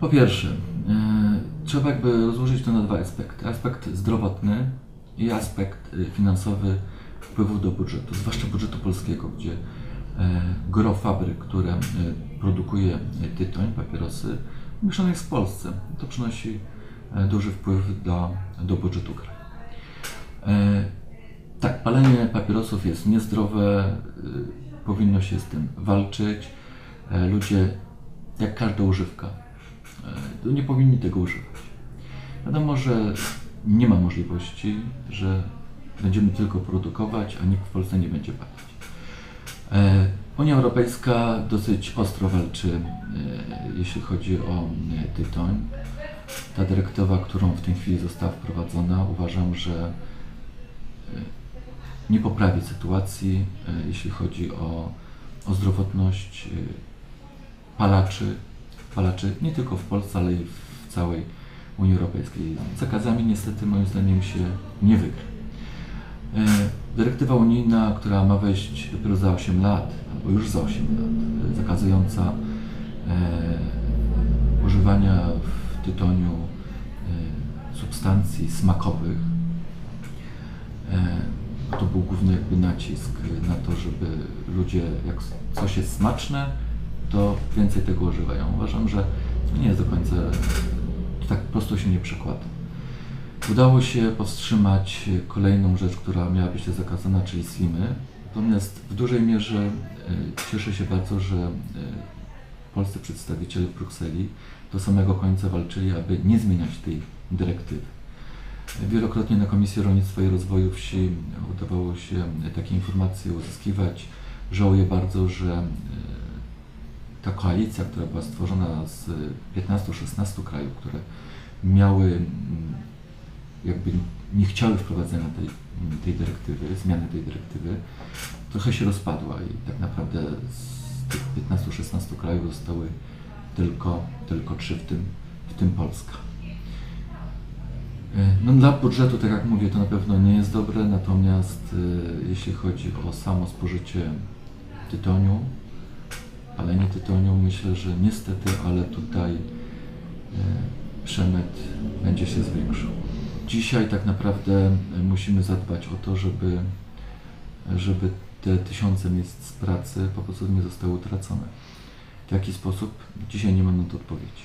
Po pierwsze, e, trzeba jakby rozłożyć to na dwa aspekty. Aspekt zdrowotny i aspekt e, finansowy wpływu do budżetu, zwłaszcza budżetu polskiego, gdzie e, gro fabryk, które produkuje tytoń, papierosy, umieszczone jest w Polsce. To przynosi duży wpływ do, do budżetu kraju. Tak, palenie papierosów jest niezdrowe, powinno się z tym walczyć. Ludzie, jak każda używka, e, nie powinni tego używać. Wiadomo, że nie ma możliwości, że będziemy tylko produkować, a nikt w Polsce nie będzie palić. E, Unia Europejska dosyć ostro walczy, e, jeśli chodzi o e, tytoń. Ta dyrektywa, którą w tej chwili została wprowadzona, uważam, że nie poprawi sytuacji, e, jeśli chodzi o, o zdrowotność e, palaczy, palaczy nie tylko w Polsce, ale i w całej Unii Europejskiej. Zakazami niestety moim zdaniem się nie wygra. E, Dyrektywa unijna, która ma wejść dopiero za 8 lat, albo już za 8 lat, e, zakazująca e, używania w tytoniu substancji smakowych, to był główny jakby nacisk na to, żeby ludzie, jak coś jest smaczne, to więcej tego używają. Uważam, że nie jest do końca, tak prosto się nie przekłada. Udało się powstrzymać kolejną rzecz, która miała być zakazana, czyli slimy. Natomiast w dużej mierze e, cieszę się bardzo, że e, polscy przedstawiciele w Brukseli do samego końca walczyli, aby nie zmieniać tej dyrektywy. Wielokrotnie na Komisji Rolnictwa i Rozwoju Wsi udawało się takie informacje uzyskiwać. Żałuję bardzo, że e, ta koalicja, która była stworzona z 15-16 krajów, które miały, mm, jakby nie chciały wprowadzenia tej, tej dyrektywy, zmiany tej dyrektywy, trochę się rozpadła i tak naprawdę z tych 15-16 krajów zostały tylko, tylko trzy, w tym, w tym Polska. E, No dla budżetu, tak jak mówię, to na pewno nie jest dobre, natomiast e, jeśli chodzi o samo spożycie tytoniu, palenie tytoniu, myślę, że niestety, ale tutaj e, przemyt będzie się zwiększał. Dzisiaj tak naprawdę e, musimy zadbać o to, żeby, żeby te tysiące miejsc pracy po prostu nie zostały utracone. W jaki sposób? Dzisiaj nie mam na to odpowiedzi.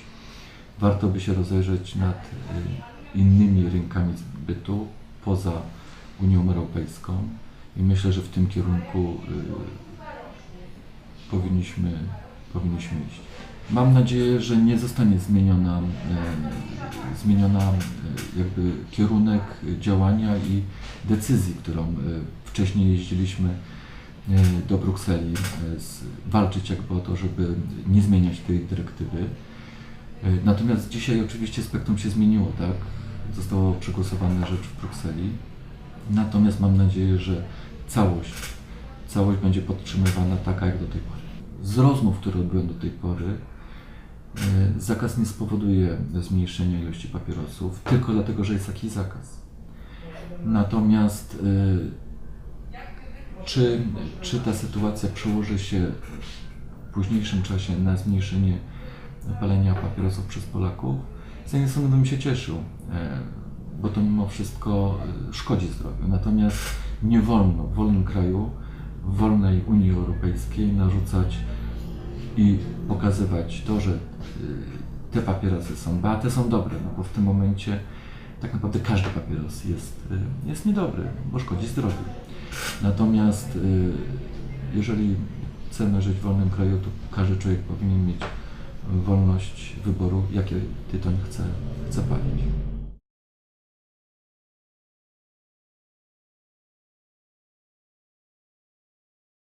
Warto by się rozejrzeć nad e, innymi rynkami zbytu poza Unią Europejską i myślę, że w tym kierunku y, powinniśmy, powinniśmy iść. Mam nadzieję, że nie zostanie zmieniona, e, zmieniona e, jakby kierunek działania i decyzji, którą e, wcześniej jeździliśmy e, do Brukseli, e, z, walczyć jakby o to, żeby nie zmieniać tej dyrektywy. E, Natomiast dzisiaj oczywiście spektrum się zmieniło, tak? Zostało przegłosowana rzecz w Brukseli. Natomiast mam nadzieję, że całość, całość będzie podtrzymywana taka jak do tej pory. Z rozmów, które odbyłem do tej pory, e, zakaz nie spowoduje zmniejszenia ilości papierosów, tylko dlatego, że jest taki zakaz. Natomiast e, czy, czy ta sytuacja przełoży się w późniejszym czasie na zmniejszenie palenia papierosów przez Polaków? Z jednej strony bym się cieszył, e, bo to mimo wszystko szkodzi zdrowiu. Natomiast nie wolno w wolnym kraju, wolnej Unii Europejskiej narzucać i pokazywać to, że e, te papierosy są, ba, te są dobre, no bo w tym momencie tak naprawdę każdy papieros jest, e, jest niedobry, bo szkodzi zdrowiu. Natomiast e, jeżeli chcemy żyć w wolnym kraju, to każdy człowiek powinien mieć wolność wyboru, jakie tytoń chce, chce palić.